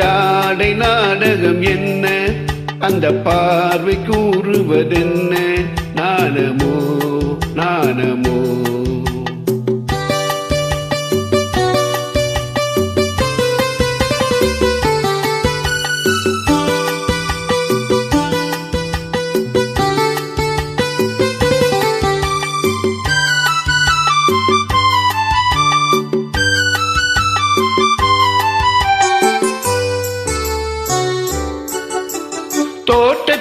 ஜாடை நாடகம் என்ன? அந்த பார்வை கூறுவதென்ன? நாணமோ நாணமோ.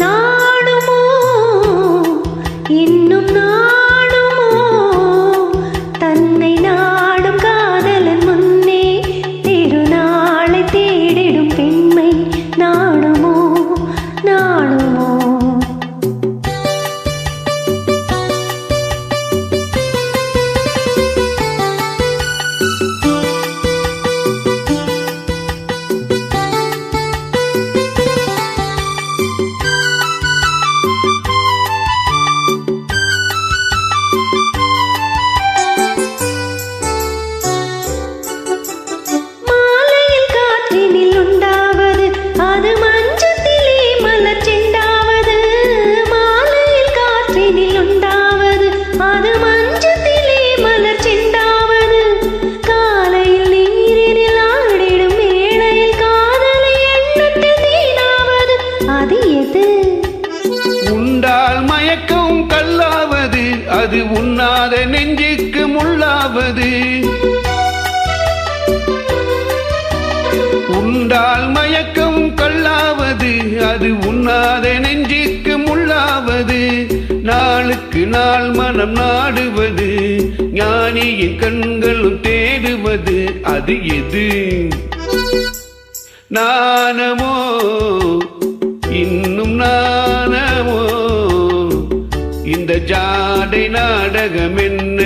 நாடுமோ? இன்னும் நான் கண்டால் மயக்கம் கல்லாவது அது உண்ணாத நெஞ்சுக்கு முள்ளாவது. உண்டால் மயக்கம் கல்லாவது அது உண்ணாத நெஞ்சுக்கு முள்ளாவது. நாளுக்கு நாள் மனம் நாடுவது ஞானியின் கண்களும் தேடுவது அது எது? நானமோ ஜாடை நாடகம் என்ன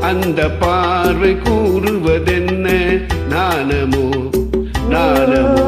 அந்த பார்வை கூறுவதென்ன? நாணமோ? நாணமோ?